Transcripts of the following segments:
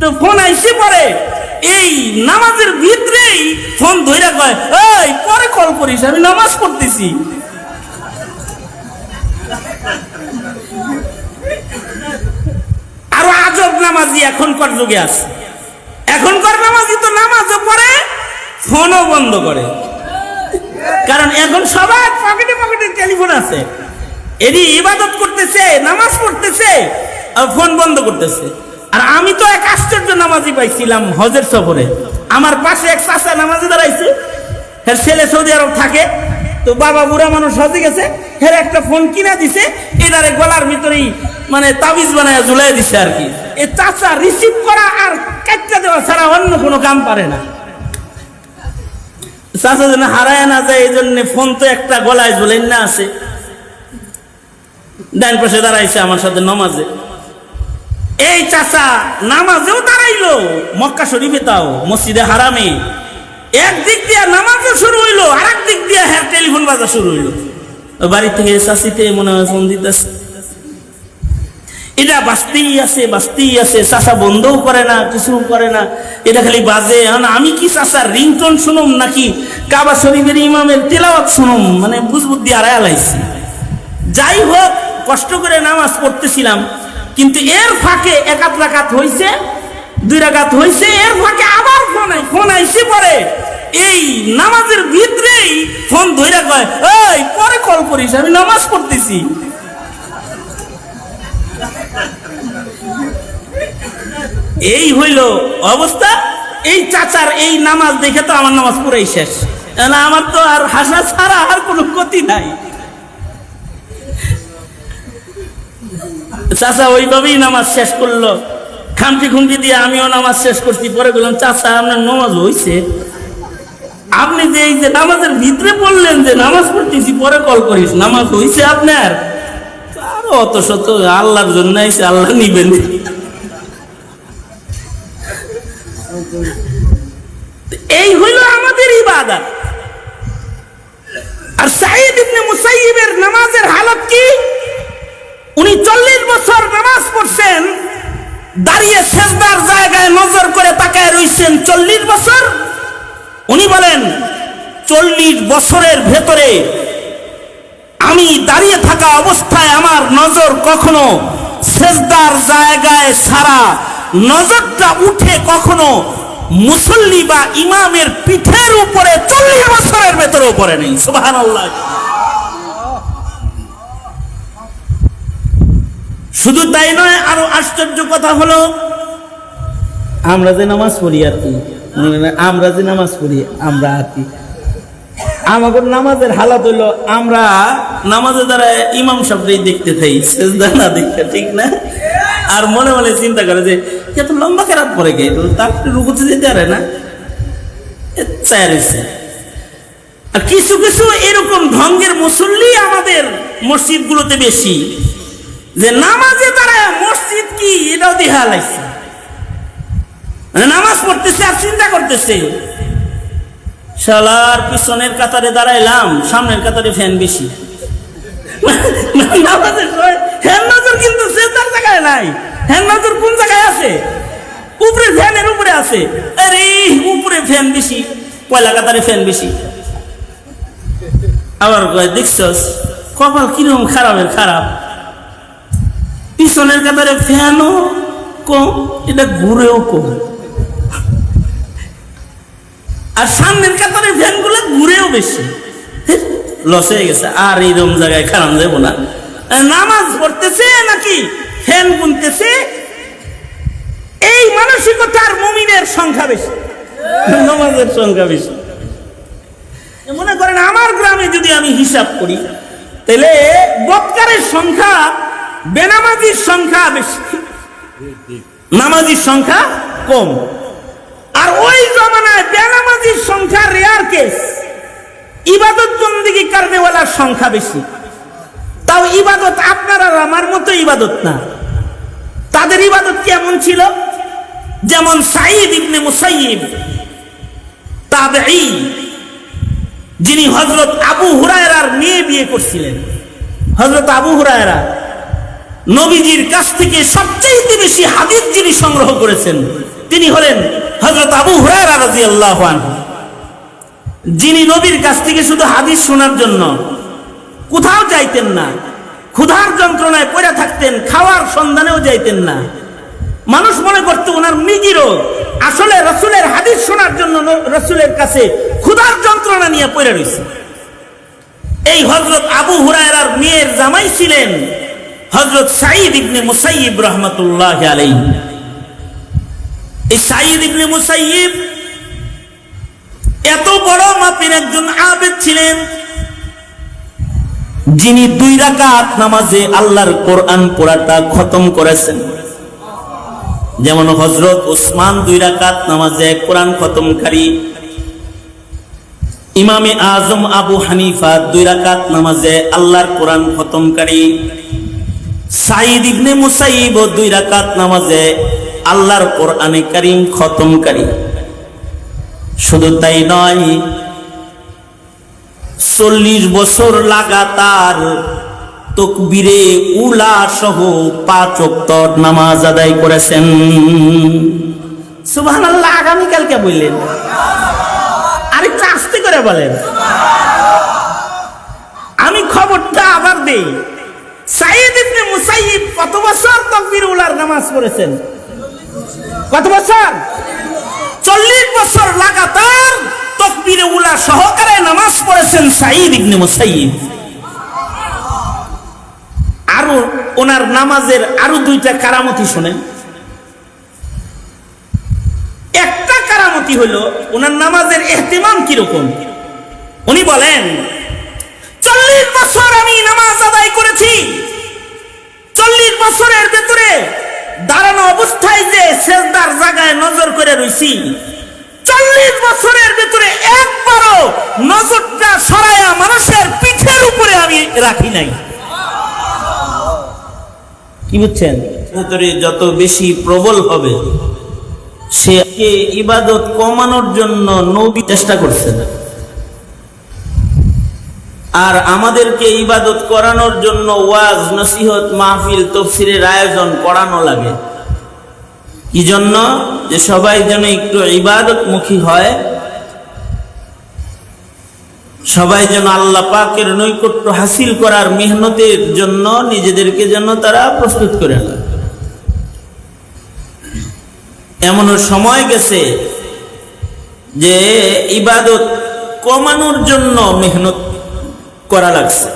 তো ফোন আইসে পরে এই নামাজের ভিতরেই ফোন ধইরা কয়, এই, পরে কল করিস, আমি নামাজ পড়তেছি। আরও আজব নামাজি এখনকার যুগে আছে। এখনকার নামাজি তো নামাজও পড়ে, ফোনও বন্ধ করে। কারণ এখন সবার পকেটে পকেটে টেলিফোন আছে। এরই ইবাদত করতেছে, নামাজ পড়তেছে, আর ফোন বন্ধ করতেছে। আর আমি তো এক আশ্চর্য নামাজি পাইছিলাম হজের সফরে। আমার পাশে এক চাষা নামাজি দাঁড়াইছে। হ্যাঁ ছেলে সৌদি আরব থাকে। তো বাবা বুড়া মানুষ হজে গেছে। হ্যাঁ একটা ফোন কিনা দিছে। এটারে গলার ভিতরেই মানে তাবিজ বানায় ঝুলাই দিছে আর কি। এ চাচা রিসিভ করা আর কাটটা দেওয়া ছাড়া অন্য কোনো কাম পারে না। চাচা যেন হারায় না যায় এই জন্য ফোন তো একটা গলায় ঝুলেন না আছে। ডান পাশে দাঁড়াইছে আমার সাথে নমাজে। এই চাচা, নামাজেও দাঁড়াইলো, মক্কা শরীফে তাও, মসজিদে হারামে। একদিক দিয়ে নামাজও শুরু হইল আর দিক দিয়ে হ্যাঁ টেলিফোন বাজা শুরু হইল। বাড়ি থেকে চাষিতে মনে হয় ফোন দিতেছে। এটা বাঁচতেই আছে বাঁচতেই আছে। চাষা বন্ধও করে না কিছু করে না। এটা খালি বাজে। আমি কি চাষার রিংটন শুনুম নাকি কাবা শরীফের ইমামের তেলাওয়াত শুনুম? মানে বুঝবুদ্ধি আর আলাইছি যাই হোক, কষ্ট করে নামাজ পড়তেছিলাম। কিন্তু এর ফাঁকে একাত রাকাত হইছে, দুই রাকাত হইছে, এর ফাঁকে আবার ফোন ফোন আইসে পরে। এই নামাজের ভিতরেই ফোন ধইরা কয়, এই, পরে কল করিস, আমি নামাজ পড়তেছি। এই হইল অবস্থা। এই চাচার এই নামাজ দেখে তো আমার নামাজ পুরাই শেষ। আমার তো আর হাসা ছাড়া আর কোনো ক্ষতি নাই। চাচা ওইভাবেই নামাজ শেষ করল। খামটি খুমটি দিয়ে আমিও নামাজ শেষ করছি, পরে বললাম, চাচা, আপনার নামাজ হইছে। আপনি যে এই যে নামাজের ভিতরে পড়লেন যে নামাজ পড়তেছি, পরে কল করিস, নামাজ হইছে আপনার? আরও অত শত আল্লাহর জন্য আইসে আল্লাহ নিবেন। এই হইল আমাদের ইবাদত। আর সাইদ ইবনে মুসাইয়িবের নামাজের হালত কি? উনি চল্লিশ বছর নামাজ পড়ছেন, দাঁড়িয়ে শেষদার জায়গায় নজর করে তাকায় রইছেন চল্লিশ বছর। উনি বলেন, চল্লিশ বছরের ভেতরে আমি দাঁড়িয়ে থাকা অবস্থায় আমার নজর কখনো শেষদার জায়গায় সারা নজরটা উঠে কখনো মুসল্লি বা ইমামের পিঠের উপরে চল্লিশ বছরের ভেতরে উপরে নেই। সুবাহান শুধু তাই নয়, আরও আশ্চর্য কথা হলো, আমরা যে নামাজ পড়ি আর কি আমরা যে নামাজ পড়ি, আমরা আর কি। আমাদের নামাজের হালাত হইল, আমরা নামাজের দ্বারা ইমাম সাহেবই দেখতে থাই, সেজদা না দেখতে ঠিক না? আর মনে মনে চিন্তা করে যে এত লম্বা কেরাত পরে গে তার রুকুতে যেতে পারে না। এ চায় রয়েছে। আর কিছু কিছু এরকম ঢঙ্গের মুসল্লি আমাদের মসজিদগুলোতে বেশি। যে নামাজে তারা মসজিদ কি, এটাও দেখা লাগছে। মানে নামাজ পড়তেছে আর চিন্তা করতেছে। শালার পিছনের কাতারে দাঁড়াইলাম, সামনের কাতারে ফ্যান বেশি। নামাজের নজর কিন্তু সে তার জায়গায় নাই। ফ্যান নজর কোন জায়গায় আছে? উপরে ফ্যানের উপরে আছে। আরে, উপরে ফ্যান বেশি, পয়লা কাতারে ফ্যান বেশি। আবার দেখছস, কপাল কীরকম খারাপের খারাপ। পিছনের কাতারে ফ্যানও কম, এটা ঘুরেও কম। আর সামনের কাতারে ফ্যানগুলো ঘুরেও বেশি। লস হয়ে গেছে, আর এইরকম জায়গায় খারাপ যাব না। নামাজ পড়তেছে নাকি ফ্যান গুনতেছে? এই মানসিকতার মুমিনের সংখ্যা বেশি। নামাজের সংখ্যা বেশি। মনে করেন, আমার গ্রামে যদি আমি হিসাব করি, তাহলে বৎকারের সংখ্যা বেনামাজির সংখ্যা বেশি। নামাজির সংখ্যা কম। আর ওই জমানায় বেনামাজির সংখ্যা রেয়ার কেস। ইবাদত বন্দিগি কারণেওয়ালার সংখ্যা বেশি। তাও ইবাদত আপনার আমার মতো ইবাদত না। তাদের ইবাদত কেমন ছিল? যেমন সাইদ ইবনে মুসাইব তাবেঈ, যিনি হজরত আবু হুরায়রার মেয়ে বিয়ে করছিলেন। হজরত আবু হুরায়রা নবীজির কাছ থেকে সবচেয়ে বেশি হাদিস যিনি সংগ্রহ করেছেন, তিনি হলেন হজরত আবু রাদিয়াল্লাহু আনহু। যিনি নবীর কাছ থেকে শুধু হাদিস শোনার জন্য কোথাও যাইতেন না, ক্ষুধার যন্ত্রণায় পড়ে থাকতেন, খাওয়ার সন্ধানেও যাইতেন না। মানুষ মনে করতো ওনার মৃগী আসলে রসুলের হাদিস শোনার জন্য রসুলের কাছে ক্ষুধার যন্ত্রণা নিয়ে পড়ে রয়েছে এই হজরত আবু হুরায়রার মেয়ের জামাই ছিলেন হজরত সাঈদ ইবনে মুসাইব রহমতুল্লাহ আলাই এই সাঈদ ইবনে মুসাইব এত বড় মাপের একজন আবেদ ছিলেন, যিনি দুই রাকাত নামাজে আল্লাহর কোরআন পড়াটা খতম করেছেন। যেমন হজরত ওসমান দুই রাকাত নামাজে কোরআন খতমকারী, ইমামে আজম আবু হানিফা দুই রাকাত নামাজে আল্লাহর কোরআন খতমকারী সাইদ ইবনে মুসাইব দুই রাকাত নামাজে আল্লাহর কোরআনে কারিম খতমকারী। শুধু তাই নয়, চল্লিশ বছর লাগাতার তকবিরে উলা সহ পাঁচ ওয়াক্ত নামাজ আদায় করেছেন। সুবহান আল্লাহ আগামীকালকে বললেন। আরেকটু আস্তে করে বলেন। আমি খবরটা আবার দেই। সাইদ ইবনে মুসাইব কত বছর তকবির উলার নামাজ পড়েছেন? কত বছর? চল্লিশ বছর লাগাতার তকবিরে উলা সহকারে নামাজ পড়েছেন সাইদ ইবনে মুসাইব আরও ওনার নামাজের আরও দুইটা কারামতি শোনেন। একটা কারামতি হলো, ওনার নামাজের এহতেমাম কীরকম? উনি বলেন চল্লিশ বছর আমি নামাজ আদায় করেছি। চল্লিশ বছরের ভেতরে দাঁড়ানো অবস্থায় যে শেষদার জায়গায় নজর করে রইছি। চল্লিশ বছরের ভেতরে একবারও নজরটা মানুষের পিঠের উপরে আমি রাখি নাই। কি বুঝছেন? ভেতরে যত বেশি প্রবল হবে, সে ইবাদত কমানোর জন্য নবী চেষ্টা করছেন। আর আমাদেরকে ইবাদত করানোর জন্য ওয়াজ, নসিহত, মাহফিল তফসিরের আয়োজন করানো লাগে। কি জন্য? যে সবাই যেন একটু ইবাদত মুখী হয়। সবাই যেন আল্লাহ পাকের নৈকট্য হাসিল করার মেহনতের জন্য নিজেদেরকে যেন তারা প্রস্তুত করে নেয়। এমনও সময় গেছে যে ইবাদত কমানোর জন্য মেহনত করা লাগছে।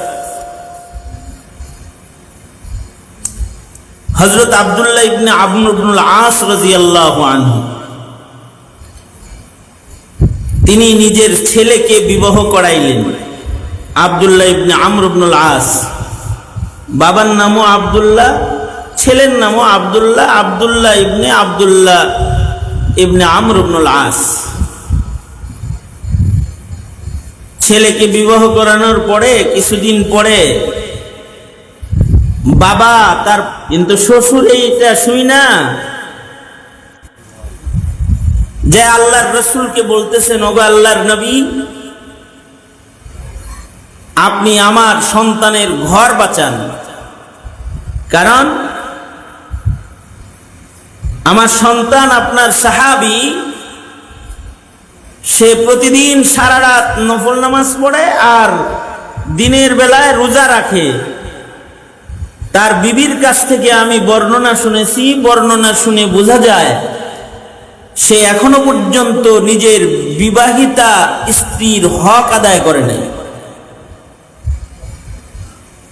হজরত আবদুল্লাহ ইবনে আবনুল আস রাদিয়াল্লাহু আনহু, তিনি নিজের ছেলেকে বিবাহ করাইলেন। আবদুল্লাহ ইবনে আমর ইবনুল আস। বাবার নামও আবদুল্লাহ, ছেলের নামও আবদুল্লাহ আবদুল্লাহ ইবনে আবদুল্লাহ ইবনে আমরুবনুল আস। ছেলেকে বিবাহ করানোর পরে, কিছুদিন পরে বাবা তার কিন্তু শ্বশুর এইটা শুই না। যে আল্লাহর রসুলকে বলতেছেন, ওগো আল্লাহর নবী, আপনি আমার সন্তানের ঘর বাঁচান। কারণ, আমার সন্তান আপনার সাহাবি সে প্রতিদিন সারা রাত নফল নামাজ পড়ে আর দিনের বেলায় রোজা রাখে। তার বিবির কাছ থেকে আমি বর্ণনা শুনেছি, বর্ণনা শুনে বোঝা যায়, সে এখনও পর্যন্ত নিজের বিবাহিতা স্ত্রীর হক আদায় করে নাই।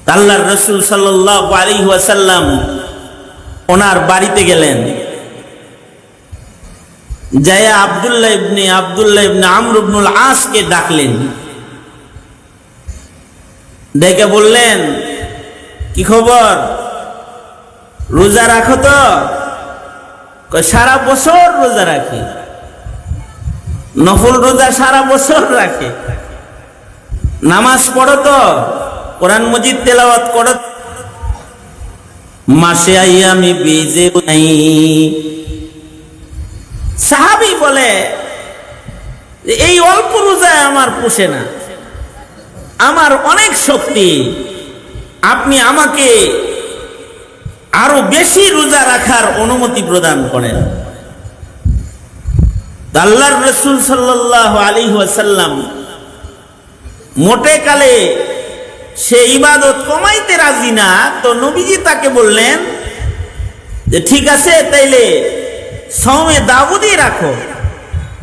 আল্লাহর রসুল সাল্লাহ আলী ওয়াসাল্লাম ওনার বাড়িতে গেলেন। জায়া আবদুল্লাহ ইবনে আবদুল্লাহ ইবনে আমর ইবনুল আসকে ডাকলেন। ডেকে বললেন, কি খবর? রোজা রাখো তো? সারা বছর রোজা রাখি। নফল রোজা সারা বছর রাখে। নামাজ পড়ো তো, কোরআন মজিদ তেলাওয়াত করো। মাসে আইয়া আমি বেজে নাই সাহাবি বলে, এই অল্প রোজায় আমার পোষে না। আমার অনেক শক্তি। আপনি আমাকে আরও বেশি রোজা রাখার অনুমতি প্রদান করেন। আল্লাহর রসুল সাল্লাহ আলী ওয়াসাল্লাম মোটে কালে সে ইবাদত কমাইতে রাজি না। তো নবীজি তাকে বললেন যে, ঠিক আছে, তাইলে সৌমে দাবুদি রাখো।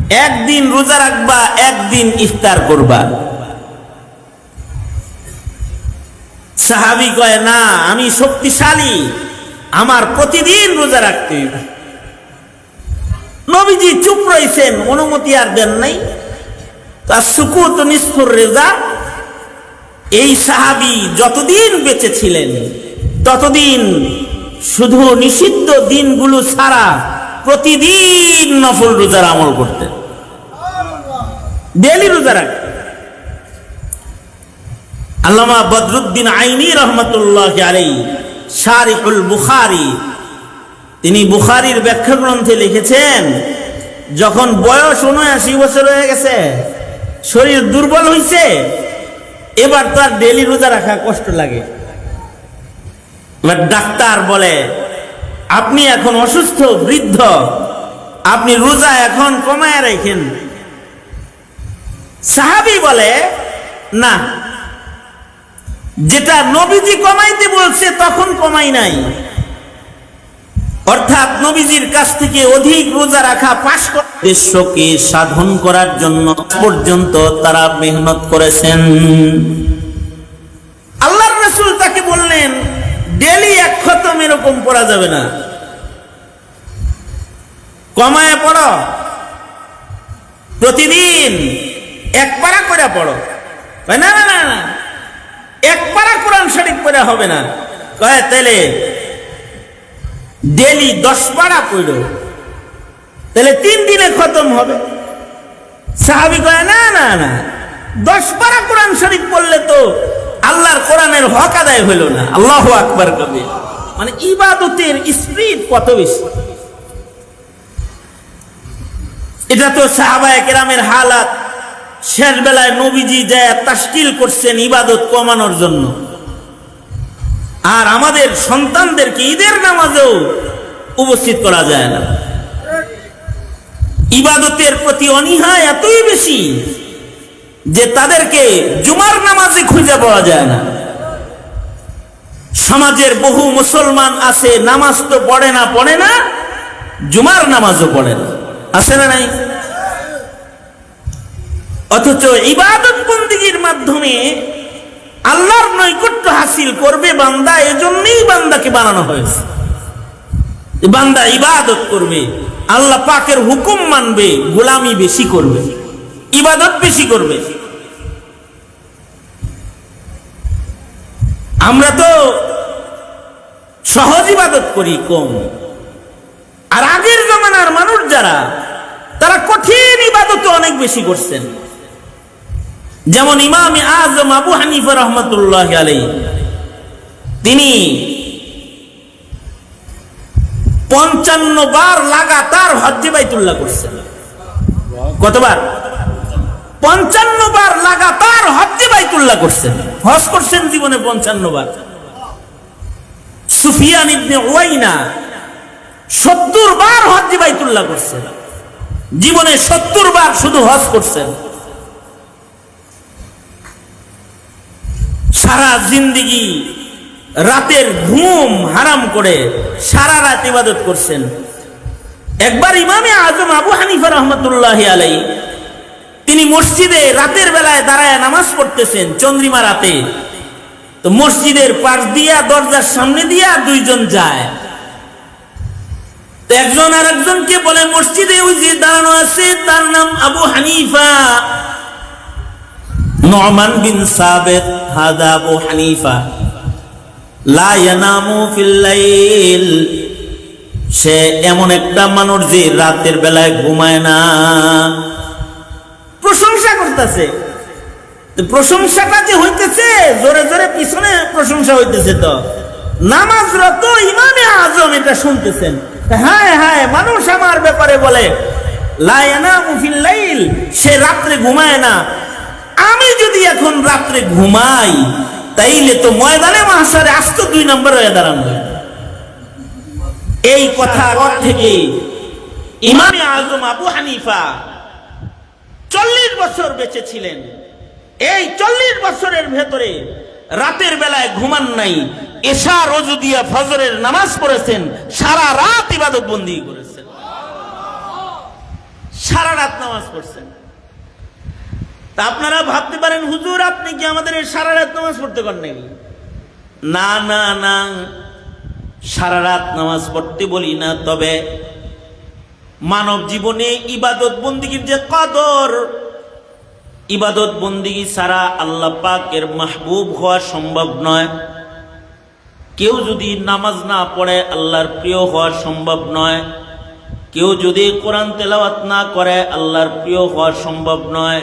একদিন রোজা রাখবা, একদিন ইফতার করবা। সাহাবি কয়, না, আমি শক্তিশালী। আমার প্রতিদিন রোজা রাখতে নবীজি চুপ রয়েছেন অনুমতি আর দেন নাই। তার সুকুত নিষ্ঠুর রেজা এই সাহাবি যতদিন বেঁচে ছিলেন, ততদিন শুধু নিষিদ্ধ দিনগুলো ছাড়া প্রতিদিন নফল রোজার আমল করতেন। ডেলি রোজা রাখতেন। আল্লামা বদরুদ্দিন আইনি রহমতুল্লাহ আলাই শারিকুল বুখারি, তিনি বুখারির ব্যাখ্যা গ্রন্থে লিখেছেন, যখন বয়স উনআশি বছর হয়ে গেছে, শরীর দুর্বল হইছে, এবার তার ডেলি রোজা রাখা কষ্ট লাগে। এবার ডাক্তার বলে আপনি এখন অসুস্থ, বৃদ্ধ। আপনি রোজা এখন কমায় রেখেন। সাহাবি বলে, না, যেটা নবীজি কমাইতে বলছে তখন কমাই নাই। অর্থাৎ নবীজির কাছ থেকে অধিক রোজা রাখা পাশ উদ্দেশ্যকে সাধন করার জন্য পর্যন্ত তারা মেহনত করেছেন। আল্লাহর রসুল তাকে বললেন ডেলি এক খতম এরকম পড়া যাবে না। কমায় পড়ো। প্রতিদিন এক পারা করে পড়ো। না না না না, এক পারা কোরআন শরীফ পড়া হবে না। কয়, তাহলে ডেলি দশ পারা পড়ো। তাহলে তিন দিনে খতম হবে। সাহাবি কয়, না না না, দশ পারা কোরআন শরীফ পড়লে তো আল্লাহর কোরআনের হক আদায় হইল না। আল্লাহ আকবার কবে মানে ইবাদতের স্পিড কত বেশি? এটা তো সাহাবায় কেরামের হালাত। শেষ বেলায় নবীজি যায় তাস্কিল করছেন ইবাদত কমানোর জন্য। আর আমাদের সন্তানদেরকে ঈদের নামাজেও উপস্থিত করা যায় না। ইবাদতের প্রতি অনীহা এতই বেশি যে তাদেরকে জুমার নামাজে খুঁজে পাওয়া যায় না। সমাজের বহু মুসলমান আছে, নামাজ তো পড়ে না পড়ে না, জুমার নামাজও পড়ে না। আছে না নাই? অথচ ইবাদত বন্দিগির মাধ্যমে আল্লাহর নৈকট্য হাসিল করবে বান্দা, এজন্যই বান্দাকে বানানো হয়েছে। বান্দা ইবাদত করবে, আল্লাহ পাকের হুকুম মানবে, গোলামি বেশি করবে, ইবাদত বেশি করবে। আমরা তো সহজ ইবাদত করি কম। আর আগের জমানার মানুষ যারা, তারা কঠিন ইবাদত অনেক বেশি করছেন। যেমন ইমাম আজম আবু হানিফা রহমতুল্লাহ আলাই তিনি পঞ্চান্ন বার লাগাতার হজ্জে বাইতুল্লাহ করছেন। কতবার? পঞ্চান্ন বার লাগাতার হজ্জে বাইতুল্লাহ করছেন, হজ করছেন জীবনে পঞ্চান্ন বার। সুফিয়ান ইবনে ওয়াইনা সত্তর বার হজ্জে বাইতুল্লাহ করছেন, জীবনে সত্তর বার শুধু হজ করছেন। সারা জিন্দিগি রাতের ঘুম হারাম করে সারা রাত ইবাদত করছেন। একবার ইমামে আজম আবু হানিফা রহমতুল্লাহ আলাই তিনি মসজিদে রাতের বেলায় দাঁড়ায় নামাজ পড়তেছেন চন্দ্রিমা রাতে। তো মসজিদের পাশ দিয়া, দরজার সামনে দিয়া দুইজন যায়। তো একজন আর একজনকে বলে, মসজিদে ওই যে দাঁড়ানো আছে, তার নাম আবু হানিফা। নমান বিন সাবেদ হাদা আবু হানিফা। লা ইয়ানামু ফিল লাইল। সে এমন একটা মানুষ যে রাতের বেলায় ঘুমায় না। প্রশংসা করতেছে। প্রশংসাটা যে হইতেছে, জোরে জোরে পিছনে প্রশংসা হইতেছে তো। নামাজ নামাজরত ইমামে আজম এটা শুনতেছেন। হ্যাঁ হ্যাঁ মানুষ আমার ব্যাপারে বলে লাইল সে রাত্রে ঘুমায় না। আমি যদি এখন রাত্রে ঘুমাই, তাইলে তো ময়দানে মাসারে আস্ত দুই নম্বর হয়ে দাঁড়ানো এই কথার থেকে ইমামে আজম আবু হানিফা চল্লিশ বছর বেঁচে ছিলেন। এই চল্লিশ বছরের ভেতরে রাতের বেলায় ঘুমান নাই। এশা রজু দিয়া ফজরের নামাজ পড়েছেন, সারা রাত ইবাদত বন্দি করেছেন। সারা রাত নামাজ পড়ছেন। তা আপনারা ভাবতে পারেন, হুজুর, আপনি কি আমাদের সারা রাত নামাজ পড়তে পারেন না না না। সারা রাত নামাজ পড়তে বলি না, তবে মানব জীবনে ইবাদত বন্দিগির যে কদর, ইবাদত বন্দিগি ছাড়া আল্লাহ পাকের মাহবুব হওয়া সম্ভব নয়। কেউ যদি নামাজ না পড়ে, আল্লাহর প্রিয় হওয়া সম্ভব নয়। কেউ যদি কোরআন তেলাওয়াত না করে, আল্লাহর প্রিয় হওয়া সম্ভব নয়।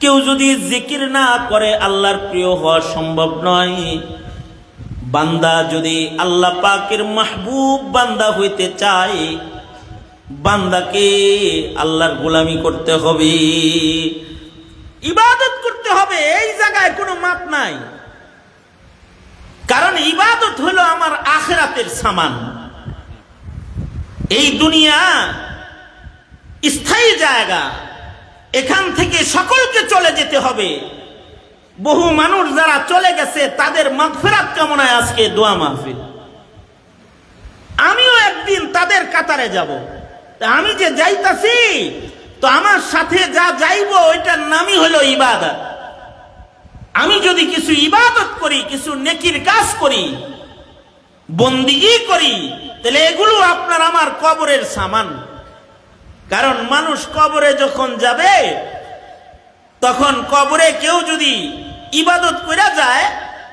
কেউ যদি জিকির না করে, আল্লাহর প্রিয় হওয়া সম্ভব নয়। বান্দা যদি আল্লাহ পাকের মাহবুব বান্দা হইতে চায় বান্দাকে আল্লাহর গোলামি করতে হবে। ইবাদত করতে হবে, এই জায়গায় কোনো মাপ নাই। কারণ ইবাদত হলো আমার আখেরাতের সামান। এই দুনিয়া স্থায়ী জায়গা, এখান থেকে সকলকে চলে যেতে হবে। বহু মানুষ যারা চলে গেছে, তাদের মাগফেরাত কামনায় আজকে দোয়া মাহফিল। আমিও একদিন তাদের কাতারে যাব। তা আমি যে যাইতাছি, তো আমার সাথে যা যাইব, ওইটার নামই হলো ইবাদত। আমি যদি কিছু ইবাদত করি, কিছু নেকির কাজ করি বন্দিগি করি, তাহলে এগুলো আপনার আমার কবরের সামান। কারণ মানুষ কবরে যখন যাবে, তখন কবরে কেউ যদি ইবাদত করে যায়,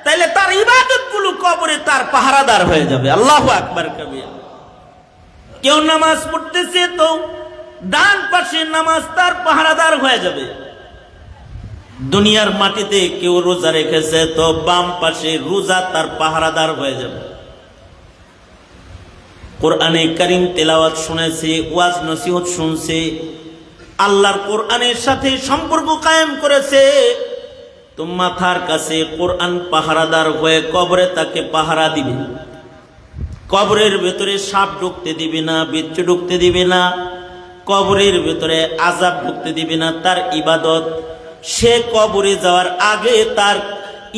তাহলে তার ইবাদতগুলো কবরে তার পাহারাদার হয়ে যাবে। আল্লাহ আকবার কবি কেউ নামাজ পড়তেছে তো ডান পাশে নামাজ তার পাহারাদার হয়ে যাবে। দুনিয়ার মাটিতে কেউ রোজা রেখেছে তো বাম পাশে রোজা তার পাহারাদার হয়ে যাবে। কোরআনে করিম তেলাওয়াত শুনেছে, ওয়াজ নসিহত শুনছে, আল্লাহর কোরআনের সাথে সম্পর্ক কায়েম করেছে। তো মাথার কাছে কোরআন পাহারাদার হয়ে কবরে তাকে পাহারা দিবে। কবরের ভেতরে সাপ ঢুকতে দিবে না বিচ্ছু ঢুকতে দিবে না, কবরের ভেতরে আজাব ঢুকতে দিবে না, তার ইবাদত। সে কবরে যাওয়ার আগে তার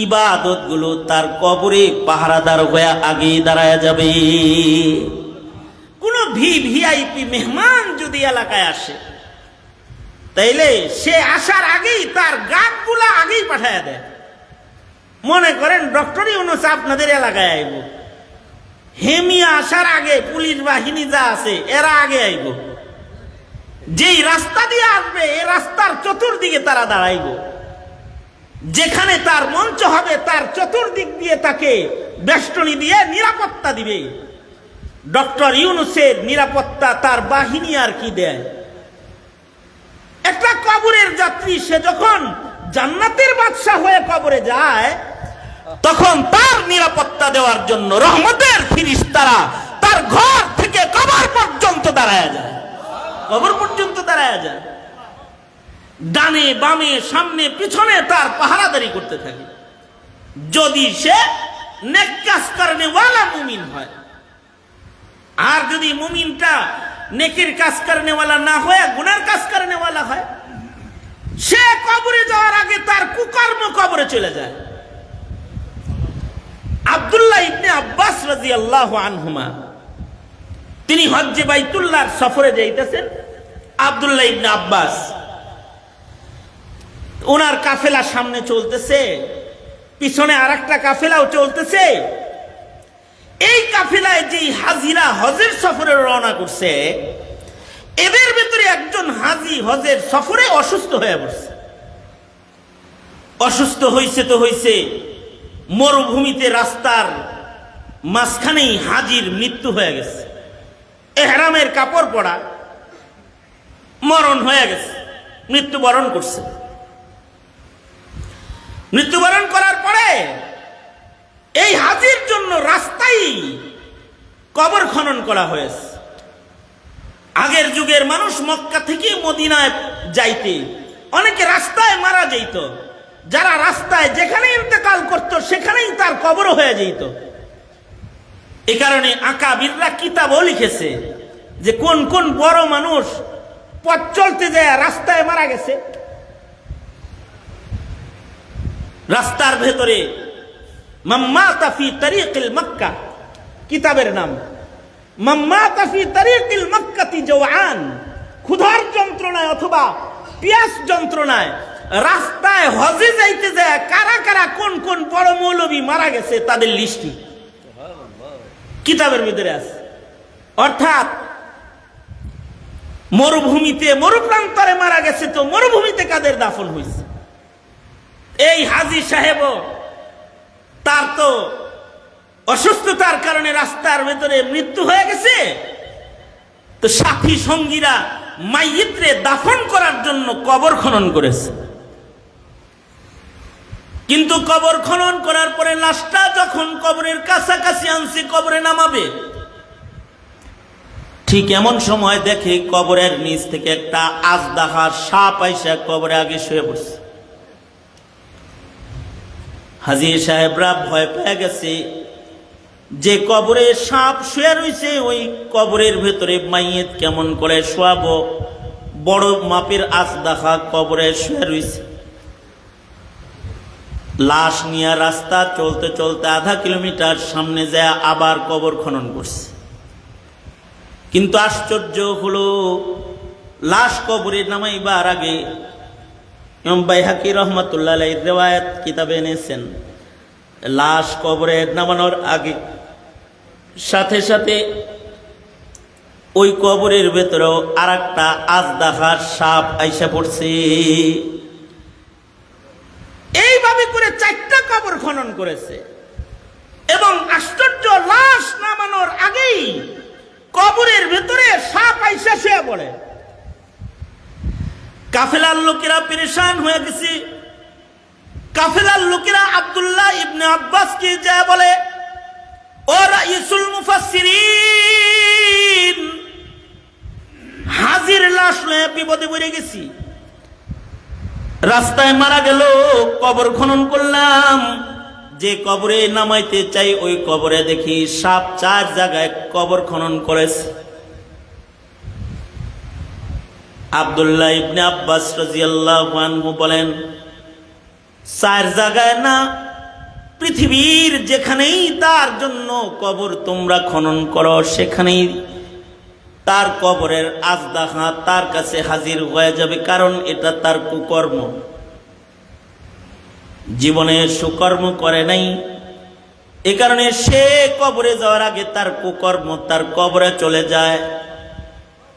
ইবাদতগুলো তার কবরে পাহারাদার হয়ে আগে দাঁড়ায় যাবে। কোন ভি ভিআইপি মেহমান যদি এলাকায় আসে, তাইলে সে আসার আগেই তার গাছগুলা আগেই পাঠায় দেয়। মনে করেন, ডক্টরই অনুসে আপনাদের এলাকায় আইব। হেমিয়া আসার আগে পুলিশ বাহিনী যা আছে, এরা আগে আইব। যেই রাস্তা দিয়ে আসবে, এ রাস্তার চতুর্দিকে তারা দাঁড়াইব। যেখানে তার মঞ্চ হবে, তার চতুর্দিক দিয়ে তাকে বেষ্টনী দিয়ে নিরাপত্তা দিবে। ডক্টর ইউনুসের নিরাপত্তা তার বাহিনী আর কি দেয়? একটা কবরের যাত্রী, সে যখন জান্নাতের বাদশাহ হয়ে কবরে যায় তখন তার নিরাপত্তা দেওয়ার জন্য রহমতের ফিরিস্তারা তার ঘর থেকে কবর পর্যন্ত দাঁড়ায় যায়। কবর পর্যন্ত দাঁড়ায় যায়। ডানে, বামে, সামনে, পিছনে তার পাহারাদারি করতে থাকে। যদি সে নেক কাজ কারণে ওয়ালা মুমিন হয়, আর যদি মুমিনটা নেকির কাজ কারণেওয়ালা না হয়, গুনার কাজ কারণেওয়ালা হয়, সে কবরে যাওয়ার আগে তার কুকর্ম কবরে চলে যায়। আব্দুল্লাহ ইবনে আব্বাস রাজি আল্লাহ আনহুমা, তিনি হজ্জে বাইতুল্লাহর সফরে যাইতেছেন আব্দুল্লাহ ইবনে আব্বাস। ওনার কাফেলা সামনে চলতেছে, পিছনে আর একটা কাফেলাও চলতেছে। এই কাফেলায় যেই হাজিরা হজের সফরে রওনা করছে, এদের ভেতরে একজন হাজি হজের সফরে অসুস্থ হয়ে পড়ছে। অসুস্থ হয়েছে তো হয়েছে মরুভূমিতে রাস্তার মাঝখানেই হাজির মৃত্যু হয়ে গেছে। এহরামের কাপড় পরা মরণ হয়ে গেছে। মৃত্যুবরণ করছে। মৃত্যুবরণ করার পরে এই হাজির জন্য রাস্তায় কবর খনন করা হয়েছে। আগের যুগের মানুষ মক্কা থেকে মদিনায় যাইতে অনেকে রাস্তায় মারা যেত যারা রাস্তায় যেখানে ইন্তেকাল করত, সেখানেই তার কবর হয়ে যেত। এ কারণে আকাবিররা কিতাবও লিখেছে যে কোন কোন বড় মানুষ পথ চলতে যায়, রাস্তায় মারা গেছে। রাস্তার ভেতরে মাম্মা তাফি তারিকিল মক্কা, কিতাবের নাম। মাম্মা তাফি তারিকিল মক্কাতি জওয়ান, ক্ষুধার যন্ত্রণায় অথবা পিয়াস যন্ত্রণায় রাস্তায় হজে যাইতে যায়, কারা কারা কোন কোন বড় মৌলবী মারা গেছে তাদের লিস্টি কিতাবের ভিতরে আছে। অর্থাৎ, মরুভূমিতে, মরুপ্রান্তরে মারা গেছে তো মরুভূমিতে কাদের দাফন হয়েছে এই হাজি সাহেব তার তো অসুস্থতার কারণে রাস্তার ভেতরে মৃত্যু হয়ে গেছে। তো সাথী সঙ্গীরা মাইয়িত্রে দাফন করার জন্য কবর খনন করেছে। কিন্তু কবর খনন করার পরে লাশটা যখন কবরের কাছাকাছি আনছে, কবরে নামাবে। ঠিক এমন সময় দেখে কবরের নিচ থেকে একটা আজদাহা সাপ আইসা কবরে আগে শুয়ে পড়ছে। হাজির সাহেবরা ভয় পেয়ে গেছে যে কবরে সাপ শুয়ে রয়েছে ওই কবরের ভেতরে মাইয়েত কেমন করে শোয়াবো, বড় মাপের আজদাহা কবরে শুয়ে রয়েছে লাশ নিয়ে রাস্তা চলতে চলতে আধা কিলোমিটার সামনে যায় আবার কবর খনন করছে। কিন্তু আশ্চর্য হলো, লাশ কবরে নামাইবার আগে ইমাম বাইহাকি রহমতুল্লাহ রেওয়ায়ত কিতাবে এনেছেন। লাশ কবরে নামানোর আগে সাথে সাথে ওই কবরের ভেতরেও আর একটা আজদাহার সাপ আইসা পড়ছে এইভাবে করে চারটা কবর খনন করেছে। এবং আশ্চর্য লাশ নামানোর আগেই কবরের ভেতরে সাপ আইসা শুয়ে পড়ে। কাফেলার লোকেরা পরেশান হয়ে গেছে। কাফেলার লোকেরা আব্দুল্লাহ ইবনে আব্বাসকে যা বলে, ও রাইসুল মুফাসসিরিন, হাজির লাশ লয়ে বিপদে পড়ে গেছি। রাস্তায় মারা গেল, কবর খনন করলাম যে কবরে নামাইতে চাই, ওই কবরে দেখি সাপ চার জায়গায় কবর খনন করেছে। আবদুল্লাহ ইবনে আব্বাস রাজিয়াল্লাহু বলেন, চার জায়গায় না, পৃথিবীর যেখানেই তার জন্য কবর তোমরা খনন করো, সেখানেই তার কবরের আজদাহা তার কাছে হাজির হয়ে যাবে, কারণ এটা তার কুকর্ম। জীবনে সুকর্ম করে নাই। এ কারণে সে কবরে যাওয়ার আগে তার কুকর্ম তার কবরে চলে যায়।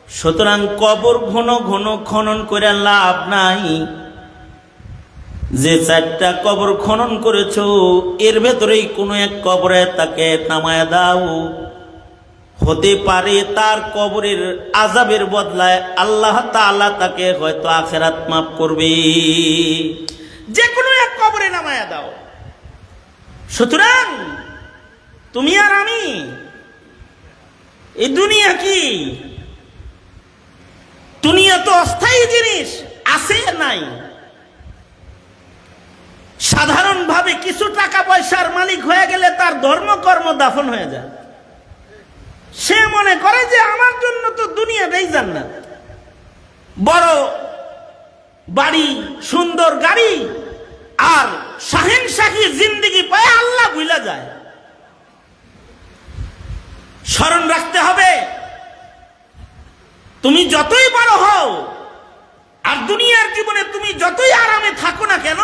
সুতরাং কবর ঘন ঘন খনন করে লাভ নাই। যে চারটা কবর খনন করেছ, এর ভেতরেই কোনো এক কবরে তাকে নামায় দাও। হতে পারে তার কবরের আজাবের বদলায় আল্লাহ তাআলা তাকে হয়তো আখেরাত মাফ করবে। যে কোনো এক কবরে নামায়া দাও। সুতরাং তুমি আর আমি, এই দুনিয়া কি? দুনিয়া তো অস্থায়ী জিনিস, আছে নাই। সাধারণভাবে কিছু টাকা পয়সার মালিক হয়ে গেলে তার ধর্মকর্ম দাফন হয়ে যায়। সে মনে করে যে আমার জন্য তো দুনিয়া দুনিয়াটাই জান্নাত। বড় বাড়ি, সুন্দর গাড়ি, আর শাহিন শাহী জিন্দিগি পায় আল্লাহ ভুলা যায়। স্মরণ রাখতে হবে, তুমি যতই বড় হও, আর দুনিয়ার জীবনে তুমি যতই আরামে থাকো না কেন,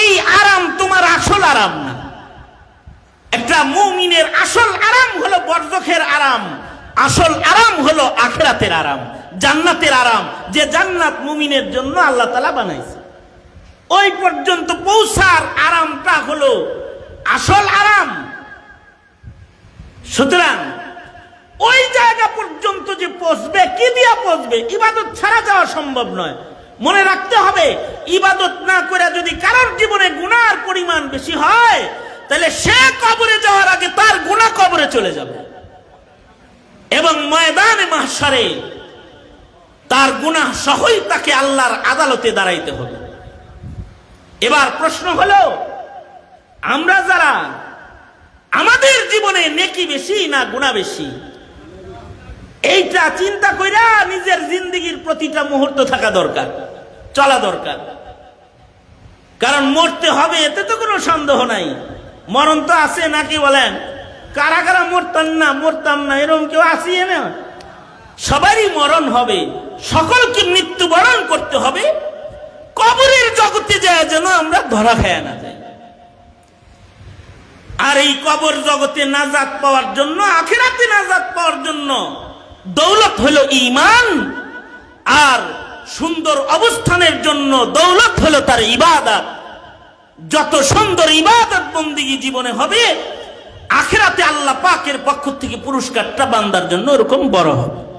এই আরাম তোমার আসল আরাম না। একটা মুমিনের আসল আরাম হলো বরজখের আরাম, আসল আরাম হলো আখেরাতের আরাম। জান্নাতের আরাম, যে জান্নাত মুমিনের জন্য আল্লাহ তালা বানাইছে। ওই পর্যন্ত পৌঁছার আরামটা হলো আসল আরাম। সুতরাং ওই জায়গা পর্যন্ত যে পৌঁছবে, কি দিয়া পৌঁছবে? ইবাদত ছাড়া যাওয়া সম্ভব নয়। মনে রাখতে হবে, ইবাদত না করে যদি কারোর জীবনে গুনার পরিমাণ বেশি হয়, তাহলে সে কবরে যাওয়ার আগে তার গুণা কবরে চলে যাবে। এবং ময়দানে মাহসারে তার গুনাহ সহই তাকে আল্লাহর আদালতে দাঁড়াইতে হবে। এবার প্রশ্ন হলো, আমরা যারা আমাদের জীবনে নেকি বেশি না গুণা বেশি, এইটা চিন্তা কইরা নিজের জিন্দগির প্রতিটা মুহূর্ত থাকা দরকার, চলা দরকার। কারণ মরতে হবে, এতে তো কোনো সন্দেহ নাই। মরণ তো আছে নাকি বলেন? কারা কারা মরতাম না মরতাম না, এরকম কেউ আসিয়ে না? সবারই মরণ হবে। সকলকে মৃত্যুবরণ করতে হবে। কবরের জগতে যায় যেন আমরা ধরা খায় না যাই। আর এই কবর জগতে নাজাত পাওয়ার জন্য, আখেরাতে নাজাত পাওয়ার জন্য দৌলত হল ইমান আর সুন্দর অবস্থানের জন্য দৌলত হলো তার ইবাদত। যত সুন্দর ইবাদত বন্দিগি জীবনে হবে, আখেরাতে আল্লাহ পাকের পক্ষ থেকে পুরস্কারটা বান্দার জন্য ওরকম বড় হবে।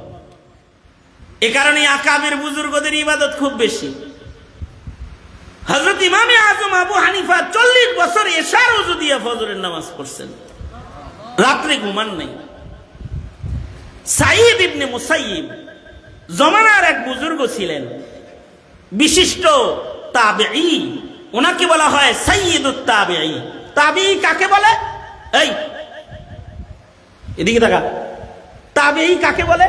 এ কারণে আকাবের বুজুর্গদের ইবাদত খুব বেশি। হজরত ইমামে আজম আবু হানিফা চল্লিশ বছর এশার উজু ফজরের নামাজ পড়ছেন। রাত্রে ঘুমান নেই। সাইদ ইবনে মুসাইব জমানার এক বুজুর্গ ছিলেন। বিশিষ্ট তাবেঈ। ওনাকে বলা হয় সাইয়্যিদুত তাবেঈ। তাবেঈ কাকে বলে? এই, এদিকে তাকা তাবেঈ কাকে বলে?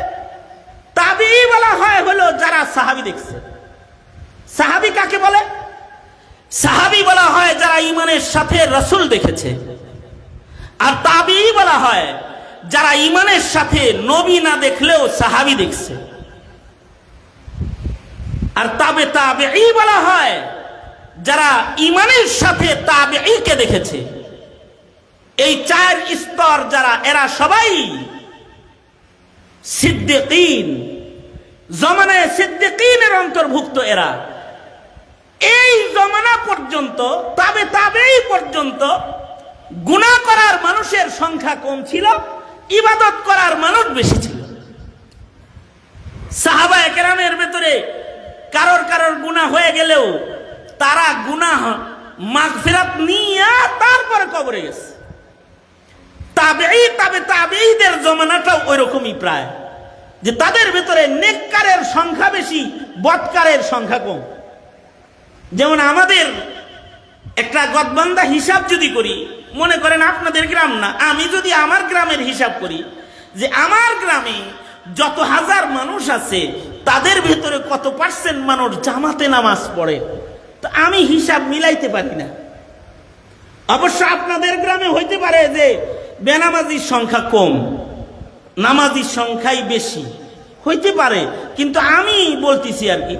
তাবেঈ বলা হয় হলো যারা সাহাবী দেখছে। সাহাবী কাকে বলে? সাহাবী বলা হয় যারা ইমানের সাথে রসুল দেখেছে। আর তাবি বলা হয় যারা ইমানের সাথে নবী না দেখলেও সাহাবি দেখছে। আর তাবে তাবে বলা হয় যারা ইমানের সাথে তাবে কে দেখেছে। এই চার স্তর যারা, এরা সবাই সিদ্দিকিন। জমানায় সিদ্দিকিনের অন্তর্ভুক্ত এরা। এই জমানা পর্যন্ত, তবে তবেই পর্যন্ত গুণা করার মানুষের সংখ্যা কম ছিল, ইবাদত করার মানুষ বেশি ছিল। সাহাবা একরামের ভেতরে কারোর কারোর গুণা হয়ে গেলেও তারা গুণা মাগ ফেরাত নিয়ে তারপরে কবরে গেছে। তাবেই তবে তাবেইদের জমানাটাও ওই প্রায়। যে তাদের ভেতরে নেককারের সংখ্যা বেশি, বৎকারের সংখ্যা কম। যেমন আমাদের একটা হিসাব যদি করি, মনে করেন আপনাদের গ্রাম না, আমি যদি আমার গ্রামের হিসাব করি, যে আমার গ্রামে যত হাজার মানুষ আছে, তাদের ভেতরে কত পার্সেন্ট মানুষ জামাতে নামাজ পড়ে? তো আমি হিসাব মিলাইতে পারি না। অবশ্য আপনাদের গ্রামে হইতে পারে যে বেনামাজির সংখ্যা কম নামাজির সংখ্যাই বেশি। হইতে পারে কিন্তু আমি বলতেছি আর কি